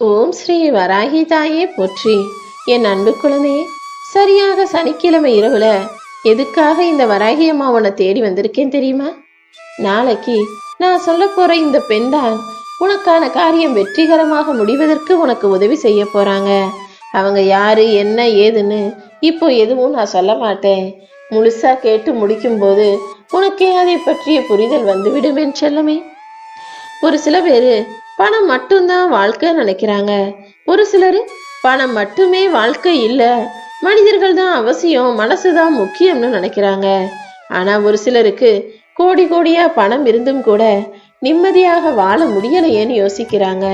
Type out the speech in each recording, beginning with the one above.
ஓம் ஸ்ரீ வராகி தாயே போற்றி. என் அன்பு குழந்தையே சரியாக சனிக்கிழமை இரவுல எதுக்காக இந்த வராகி அம்மா உன்னை தேடி வந்திருக்கேன் தெரியுமா? நாளைக்கு நான் சொல்ல போற இந்த பெண்தான் உனக்கான காரியம் வெற்றிகரமாக முடிவதற்கு உனக்கு உதவி செய்ய போறாங்க. அவங்க யாரு என்ன ஏதுன்னு இப்போ எதுவும் நான் சொல்ல மாட்டேன். முழுசா கேட்டு முடிக்கும்போது உனக்கே அதை பற்றிய புரிதல் வந்துவிடும் என் செல்லமே. ஒரு சில பேரு பணம் மட்டும்தான் வாழ்க்கை நினைக்கிறாங்க. ஒரு சிலர் பணம் மட்டுமே வாழ்க்கை இல்லை. மனிதர்கள் தான் அவசியம் மனசு தான் முக்கியம்னு நினைக்கிறாங்க. ஆனா ஒரு சிலருக்கு கோடி கோடியா பணம் இருந்தும் கூட நிம்மதியாக வாழ முடியலையேன்னு யோசிக்கிறாங்க.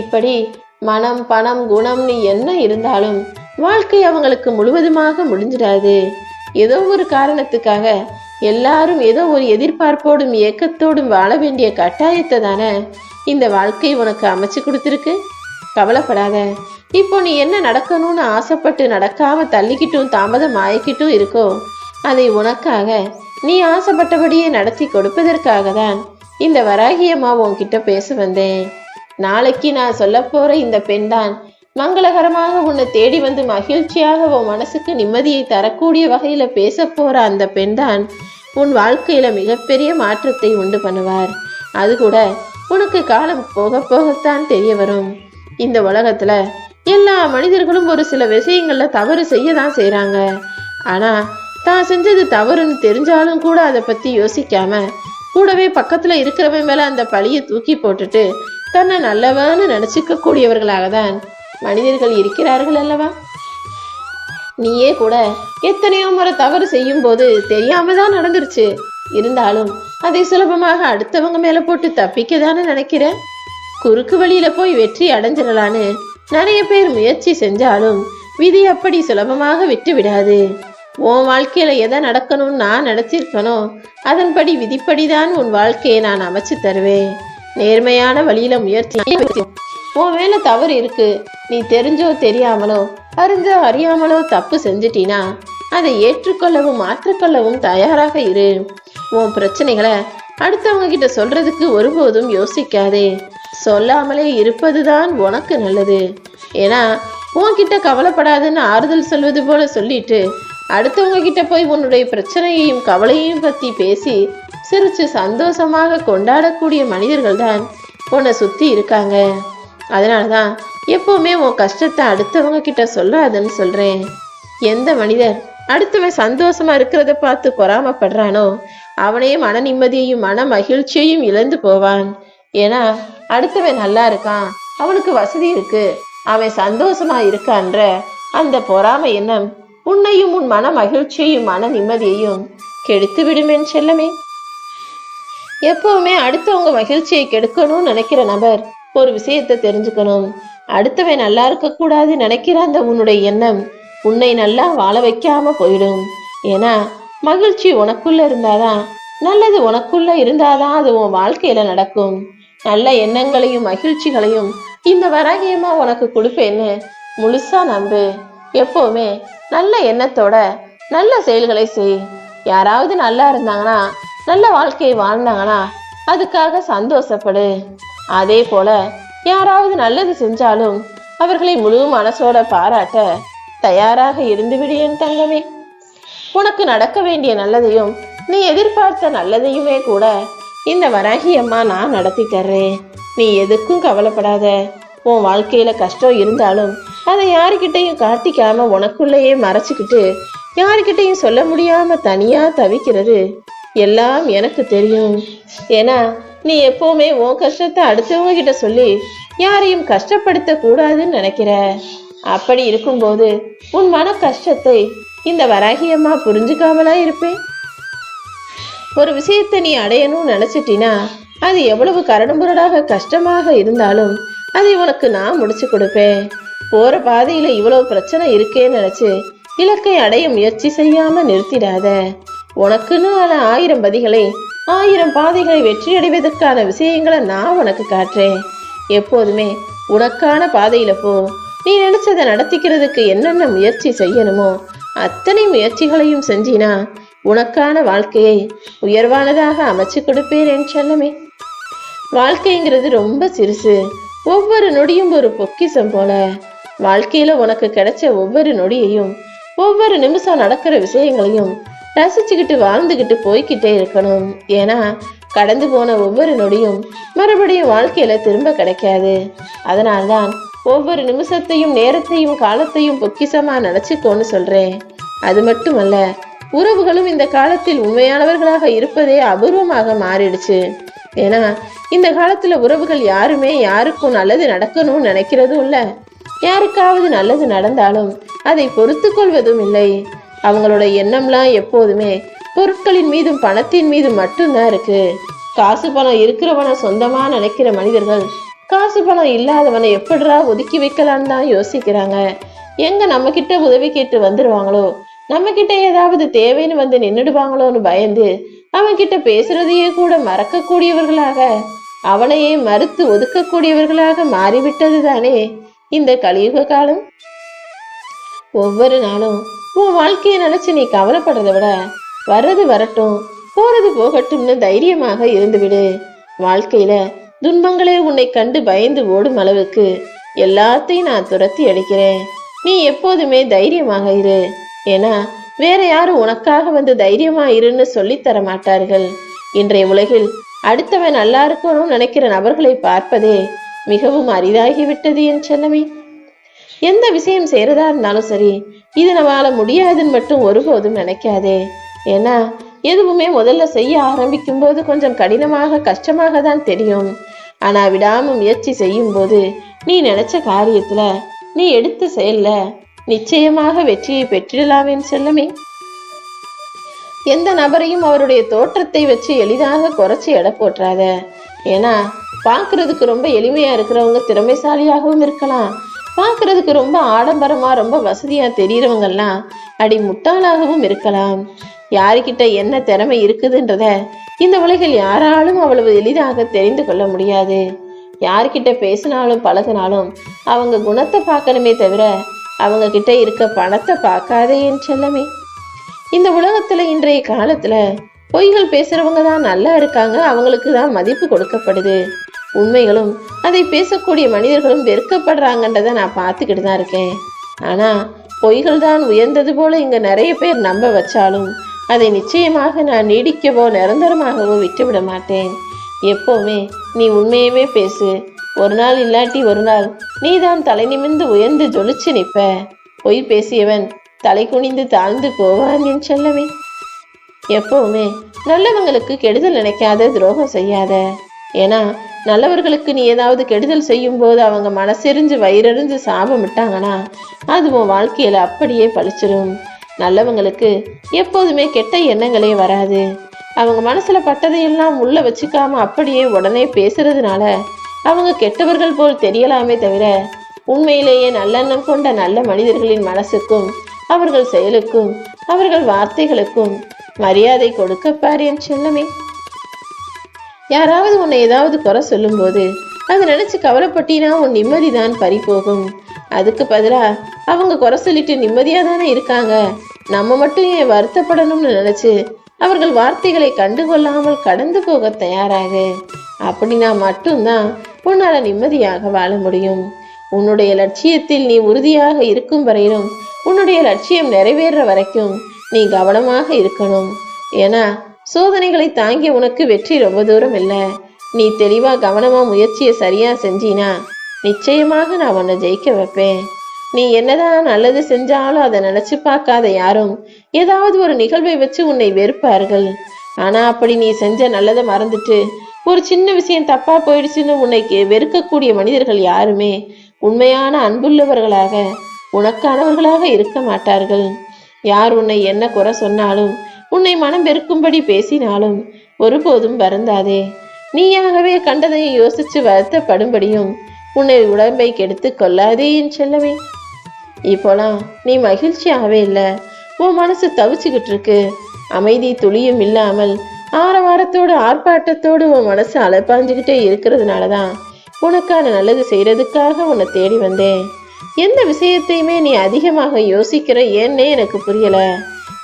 இப்படி மனம் பணம் குணம்னு என்ன இருந்தாலும் வாழ்க்கை அவங்களுக்கு முழுவதுமாக முடிஞ்சிடாது. ஏதோ ஒரு காரணத்துக்காக எல்லாரும் ஏதோ ஒரு எதிர்பார்ப்போடும் ஏக்கத்தோடும் வாழ வேண்டிய கட்டாயத்தை தானே இந்த வாழ்க்கை உனக்கு அமைச்சு கொடுத்துருக்கு? கவலைப்படாத. இப்போ நீ என்ன நடக்கணும்னு ஆசைப்பட்டு நடக்காம தள்ளிக்கிட்டும் தாமதம் ஆயிக்கிட்டும் இருக்கோ அதை உனக்காக நீ ஆசைப்பட்டபடியே நடத்தி கொடுப்பதற்காக தான் இந்த வராகியம்மா உன்கிட்ட பேச வந்தேன். நாளைக்கு நான் சொல்ல போற இந்த பெண்தான் மங்களகரமாக உன்னை தேடி வந்து மகிழ்ச்சியாக உன் மனசுக்கு நிம்மதியை தரக்கூடிய வகையில பேச போற அந்த பெண்தான் உன் வாழ்க்கையில மிகப்பெரிய மாற்றத்தை உண்டு பண்ணுவார். அது கூட உனக்கு காலம் போக போகத்தான் தெரிய வரும். இந்த உலகத்துல எல்லா மனிதர்களும் ஒரு சில விஷயங்கள்ல தவறு செய்ய தான் செய்றாங்க. ஆனா தான் செஞ்சது தவறுன்னு தெரிஞ்சாலும் கூட அதை பத்தி யோசிக்காம கூடவே பக்கத்துல இருக்கிறவன் மேல அந்த பழியை தூக்கி போட்டுட்டு தன்னை நல்லவன்னு நினைச்சுக்க கூடியவர்களாக தான் மனிதர்கள் இருக்கிறார்கள் அல்லவா? நீயே கூட எத்தனையோ முறை தவறு செய்யும் போது தெரியாம தான் நடந்துருச்சு. இருந்தாலும் அதை சுலபமாக அடுத்தவங்க மேல போட்டு தப்பிக்க தானே நினைக்கிறேன்? குறுக்கு வழியில போய் வெற்றி அடைஞ்சிடலான்னு நிறைய பேர் முயற்சி செஞ்சாலும் விதி அப்படி சுலபமாக விட்டு விடாது உன் வாழ்க்கையில எதை நடக்கணும்னு நான் நினைச்சிருக்கனோ அதன்படி விதிப்படிதான் உன் வாழ்க்கையை நான் அமைச்சு தருவேன். நேர்மையான வழியில முயற்சி உன் மேல தவறு இருக்கு நீ தெரிஞ்சோ தெரியாமலோ அறிஞ்சோ அறியாமலோ தப்பு செஞ்சிட்டினா அதை ஏற்றுக்கொள்ளவும் மாற்றிக்கொள்ளவும் தயாராக இரு. உன் பிரச்சனைகளை அடுத்தவங்க கிட்ட சொல்றதுக்கு ஒருபோதும் யோசிக்காதே. சொல்லாமலே இருப்பதுதான் உனக்கு நல்லது. ஏன்னா உன்கிட்ட கவலைப்படாதுன்னு ஆறுதல் சொல்வது போல சொல்லிட்டு அடுத்தவங்க கிட்ட போய் உன்னுடைய பிரச்சனையையும் கவலையையும் பத்தி பேசி சிரிச்சு சந்தோஷமாக கொண்டாடக்கூடிய மனிதர்கள் தான் உன்னை சுத்தி இருக்காங்க. அதனாலதான் எப்பவுமே உன் கஷ்டத்தை அடுத்தவங்க கிட்ட சொல்லாதுன்னு சொல்றேன். எந்த மனிதர் அடுத்தவன் சந்தோஷமா இருக்கிறத பார்த்து பொறாமப்படுறானோ அவனே மன நிம்மதியையும் மன மகிழ்ச்சியையும் இழந்து போவான். ஏன்னா அடுத்தவன் நல்லா இருக்கான். அவனுக்கு வசதி இருக்கு. அவன் சந்தோஷமா இருக்கான்ற அந்த பொறாமை எண்ணம் உன்னையும் உன் மன மகிழ்ச்சியையும் மன நிம்மதியையும் கெடுத்து விடுமேன் செல்லமே. எப்பவுமே அடுத்தவங்க மகிழ்ச்சியை கெடுக்கணும்னு நினைக்கிற நபர் ஒரு விஷயத்தை தெரிஞ்சுக்கணும். அடுத்தவன் நல்லா இருக்க நினைக்கிற அந்த உன்னுடைய எண்ணம் உன்னை நல்லா வாழ வைக்காம போயிடும். ஏன்னா மகிழ்ச்சி உனக்குள்ள இருந்தாதான் நல்லது உனக்குள்ள இருந்தாதான் அது உன் வாழ்க்கையில நடக்கும். நல்ல எண்ணங்களையும் மகிழ்ச்சிகளையும் இந்த வராகியமா உனக்கு கொடுப்பேன்னு முழுசா நம்பு. எப்பவுமே நல்ல எண்ணத்தோட நல்ல செயல்களை செய். யாராவது நல்லா இருந்தாங்கன்னா நல்ல வாழ்க்கையை வாழ்ந்தாங்கன்னா அதுக்காக சந்தோஷப்படு. அதே போல யாராவது நல்லது செஞ்சாலும் அவர்களை முழு மனசோட பாராட்ட தயாராக இருந்து விடு என் தங்கமே. உனக்கு நடக்க வேண்டிய நல்லதையும் நீ எதிர்பார்த்த நல்லதையுமே கூட இந்த வராகி அம்மா நான் நடத்தி தர்றேன் நீ எதுக்கும் கவலைப்படாத. உன் வாழ்க்கையில கஷ்டம் இருந்தாலும் அதை யாருக்கிட்டையும் காட்டிக்காம உனக்குள்ளேயே மறைச்சிக்கிட்டு யாருக்கிட்டையும் சொல்ல முடியாம தனியா தவிக்கிறது எல்லாம் எனக்கு தெரியும். ஏன்னா நீ எப்பவுமே உன் கஷ்டத்தை அடுத்தவங்க கிட்ட சொல்லி யாரையும் கஷ்டப்படுத்த கூடாதுன்னு நினைக்கிற. அப்படி இருக்கும்போது உன் மன கஷ்டத்தை இந்த வராகியம்மா புரிஞ்சுக்காமலா இருப்பேன்? ஒரு விஷயத்தை நீ அடையணும்னு நினைச்சிட்டினா அது எவ்வளவு கரடுமுரடாக கஷ்டமாக இருந்தாலும் அதை உனக்கு நான் முடிச்சு கொடுப்பேன். போற பாதையில இவ்வளவு பிரச்சனை இருக்கேன்னு நினைச்சு இலக்கை அடைய முயற்சி செய்யாம நிறுத்திடாத. உனக்குன்னு ஆன ஆயிரம் பதிகளை ஆயிரம் பாதைகளை வெற்றி அடைவதற்கான விஷயங்களை நான் உனக்கு காட்டுறேன். எப்போதுமே உனக்கான பாதையில போ. நீ நினைச்சதை நடத்திக்கிறதுக்கு என்னென்ன முயற்சி செய்யணுமோ அத்தனை முயற்சிகளையும் செஞ்சினா உனக்கான வாழ்க்கையை உயர்வானதாக அமைச்சு கொடுப்பேன் என் செல்லமே. வாழ்க்கைங்கிறது ரொம்ப சிறுசு. ஒவ்வொரு நொடியும் ஒரு பொக்கிஷம் போல. வாழ்க்கையில உனக்கு கிடைச்ச ஒவ்வொரு நொடியையும் ஒவ்வொரு நிமிஷம் நடக்கிற விஷயங்களையும் ரசிச்சுக்கிட்டு வாழ்ந்துகிட்டு போய்க்கிட்டே இருக்கணும். ஏன்னா கடந்து போன ஒவ்வொரு நொடியும் மறுபடியும் வாழ்க்கையில திரும்ப கிடைக்காது. அதனால்தான் ஒவ்வொரு நிமிஷத்தையும் நேரத்தையும் காலத்தையும் பொக்கிஷமா நினைச்சுக்கோன்னு சொல்றேன். அது மட்டுமல்ல உறவுகளும் இந்த காலத்தில் உண்மையானவர்களாக இருப்பதே அபூர்வமாக மாறிடுச்சு. ஏன்னா இந்த காலத்துல உறவுகள் யாருமே யாருக்கும் நல்லது நடக்கணும்னு நினைக்கிறதும் இல்ல. யாருக்காவது நல்லது நடந்தாலும் அதை பொறுத்து கொள்வதும் இல்லை. அவங்களோட எண்ணம்லாம் எப்போதுமே பொருட்களின் மீதும் பணத்தின் மீதும் மட்டும்தான் இருக்கு. காசு பணம் இருக்கிறவனை சொந்தமா நினைக்கிற மனிதர்கள் காசு பணம் இல்லாதவனை எப்படிரா ஒதுக்கி வைக்கலான்னு தான் யோசிக்கிறாங்க. எங்க நம்ம கிட்ட உதவி கேட்டு வந்துருவாங்களோ? நம்ம கிட்ட ஏதாவது தேவைன்னு வந்து நின்னுடுவாங்களோன்னு பயந்து அவன் கிட்ட பேசுறதையே கூட மறக்கக்கூடியவர்களாக அவனையே மறுத்து ஒதுக்கக்கூடியவர்களாக மாறிவிட்டது தானே இந்த கலியுக காலம்? ஒவ்வொரு நாளும் உன் வாழ்க்கையை நினைச்சு நீ கவலைப்படுறதை விட வர்றது வரட்டும் போறது போகட்டும்னு தைரியமாக இருந்துவிடு. வாழ்க்கையில துன்பங்களே உன்னை கண்டு பயந்து ஓடும் அளவுக்கு எல்லாத்தையும் நான் துரத்தி அடிக்கிறேன். நீ எப்போதுமே தைரியமாக இரு. ஏன்னா வேற யாரும் உனக்காக வந்து தைரியமா இருன்னு சொல்லித்தர மாட்டார்கள். இன்றைய உலகில் அடுத்தவன் நல்லா இருக்கணும்னு நினைக்கிற நபர்களை பார்ப்பதே மிகவும் அரிதாகிவிட்டது என் செல்லமே. எந்த விஷயம் செய்யறதா இருந்தாலும் சரி இது நம்மளால முடியாதுன்னு மட்டும் ஒருபோதும் நினைக்காதே. ஏன்னா எதுவுமே முதல்ல செய்ய ஆரம்பிக்கும் போது கொஞ்சம் கடினமாக கஷ்டமாக தான் தெரியும். ஆனா விடாம முயற்சி செய்யும் போது நீ நினைச்ச காரியத்துல நீ எடுத்த செயல்ல நிச்சயமாக வெற்றியை பெற்றிடலாம் செல்லமே. எந்த நபரையும் அவருடைய தோற்றத்தை வச்சு எளிதாக குறைச்சி எடை போட்டுறாத. ஏன்னா பார்க்கறதுக்கு ரொம்ப எளிமையா இருக்கிறவங்க திறமைசாலியாகவும் இருக்கலாம். பார்க்கறதுக்கு ரொம்ப ஆடம்பரமா ரொம்ப வசதியா தெரியறவங்கெல்லாம் அடி முட்டாளாகவும் இருக்கலாம். யாருக்கிட்ட என்ன திறமை இருக்குதுன்றத இந்த உலகில் யாராலும் அவ்வளவு எளிதாக தெரிந்து கொள்ள முடியாது. யார்கிட்ட பேசினாலும் பழகினாலும் அவங்க குணத்தை பார்க்கணுமே தவிர அவங்க கிட்ட இருக்க பணத்தை பார்க்காதே என் செல்லமே. இந்த உலகத்துல இன்றைய காலத்துல பொய்கள் பேசுறவங்க தான் நல்லா இருக்காங்க அவங்களுக்கு தான் மதிப்பு கொடுக்கப்படுது. உண்மைகளும் அதை பேசக்கூடிய மனிதர்களும் வெறுக்கப்படுறாங்கன்றத நான் பார்த்துக்கிட்டு தான் இருக்கேன். ஆனா பொய்கள் தான் உயர்ந்தது போல இங்க நிறைய பேர் நம்ப வச்சாலும் அதை நிச்சயமாக நான் நீடிக்கவோ நிரந்தரமாகவோ விட்டுவிட மாட்டேன். எப்போவுமே நீ உண்மையுமே பேசு. ஒரு நாள் இல்லாட்டி ஒரு நாள் நீதான் தலை நிமிர்ந்து உயர்ந்து ஜொலிச்சு நிற்ப. பொய் பேசியவன் தலை குனிந்து தாழ்ந்து போவான் என் சொல்லவே எப்பவுமே நல்லவங்களுக்கு கெடுதல் நினைக்காத துரோகம் செய்யாத. ஏன்னா நல்லவர்களுக்கு நீ ஏதாவது கெடுதல் செய்யும் போது அவங்க மனசெறிஞ்சு வயிறறிஞ்சு சாபம் விட்டாங்கன்னா அது உன் வாழ்க்கையில் அப்படியே பழிச்சிடும் நல்லவங்களுக்கு எப்போதுமே கெட்ட எண்ணங்களே வராது. அவங்க மனசுல பட்டதையெல்லாம் உள்ள வச்சுக்காம அப்படியே உடனே பேசுறதுனால அவங்க கெட்டவர்கள் போல் தெரியலாமே தவிர உண்மையிலேயே நல்லெண்ணம் கொண்ட நல்ல மனிதர்களின் மனசுக்கும் அவர்கள் செயலுக்கும் அவர்கள் வார்த்தைகளுக்கும் மரியாதை கொடுக்க பார் என் செல்லமே. யாராவது உன்னை ஏதாவது குறை சொல்லும்போது அதை நினைச்சு கவலைப்பட்டினா உன் நிம்மதி தான் பறி போகும் அதுக்கு பதிலா அவங்க குறை சொல்லிட்டு நிம்மதியாக தானே இருக்காங்க? நம்ம மட்டும் ஏன் வருத்தப்படணும்னு நினைச்சு அவர்கள் வார்த்தைகளை கண்டுகொள்ளாமல் கடந்து போக தயாராக? அப்படின்னா மட்டும்தான் உன்னால நிம்மதியாக வாழ முடியும். உன்னுடைய லட்சியத்தில் நீ உறுதியாக இருக்கும் வரையிலும் உன்னுடைய லட்சியம் நிறைவேற வரைக்கும் நீ கவனமாக இருக்கணும். ஏன்னா சோதனைகளை தாங்கி உனக்கு வெற்றி ரொம்ப தூரம் இல்லை. நீ தெளிவா கவனமா முயற்சியை சரியா செஞ்சீனா நிச்சயமாக நான் உன்னை ஜெயிக்க வைப்பேன். நீ என்னதான் நல்லது செஞ்சாலும் அதை நினைச்சு பார்க்காத யாரும். ஏதாவது ஒரு நிகழ்வை வச்சு உன்னை வெறுப்பார்கள். ஆனா அப்படி நீ செஞ்ச நல்லதை மறந்துட்டு ஒரு சின்ன விஷயம் தப்பா போயிடுச்சுன்னு உன்னை வெறுக்கக்கூடிய மனிதர்கள் யாருமே? உண்மையான அன்புள்ளவர்களாக உனக்கானவர்களாக இருக்க மாட்டார்கள். யார் உன்னை என்ன குறை சொன்னாலும் உன்னை மனம் வெறுக்கும்படி பேசினாலும் ஒருபோதும் வருந்தாதே. நீயாகவே கண்டதையும் யோசிச்சு வருத்தப்படும்படியும் உன்னை உடம்பை கெடுத்து கொள்ளாதே என் செல்லவே இப்போலாம் நீ மகிழ்ச்சியாகவே இல்லை. உன் மனசு தவிச்சுக்கிட்டு இருக்கு. அமைதி துளியும் இல்லாமல் ஆரவாரத்தோடு ஆர்ப்பாட்டத்தோடு உன் மனசு அலைப்பாஞ்சுக்கிட்டே இருக்கிறதுனால தான் உனக்கான நல்லது செய்கிறதுக்காக உன்னை தேடி வந்தேன். எந்த விஷயத்தையுமே நீ அதிகமாக யோசிக்கிற ஏன்னே எனக்கு புரியலை.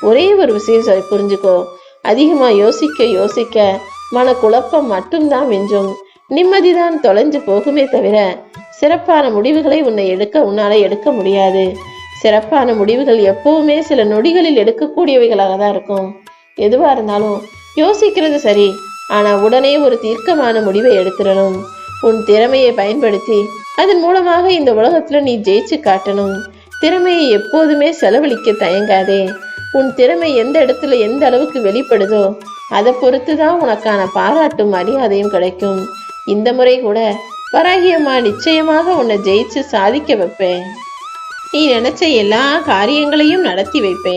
ஒரே ஒரு விஷயம் சொ- புரிஞ்சுக்கோ. அதிகமாக யோசிக்க யோசிக்க மன குழப்பம் மட்டும்தான் மிஞ்சும். நிம்மதிதான் தொலைஞ்சு போகுமே தவிர சிறப்பான முடிவுகளை உன்னை எடுக்க உன்னால எடுக்க முடியாது. சிறப்பான முடிவுகள் எப்பவுமே சில நொடிகளில் எடுக்கக்கூடியவைகளாக தான் இருக்கும். எதுவா இருந்தாலும் யோசிக்கிறது சரி. ஆனா உடனே ஒரு தீர்க்கமான முடிவை எடுத்துடணும். உன் திறமையை பயன்படுத்தி அதன் மூலமாக இந்த உலகத்துல நீ ஜெயிச்சு காட்டணும். திறமையை எப்போதுமே செலவழிக்க தயங்காதே. உன் திறமை எந்த இடத்துல எந்த அளவுக்கு வெளிப்படுதோ அதை பொறுத்து தான் உனக்கான பாராட்டும் மரியாதையும் கிடைக்கும். இந்த முறை கூட வராகியம்மா நிச்சயமாக உன்னை ஜெயிச்சு சாதிக்க வைப்பேன். நீ நினைச்ச எல்லா காரியங்களையும் நடத்தி வைப்பேன்.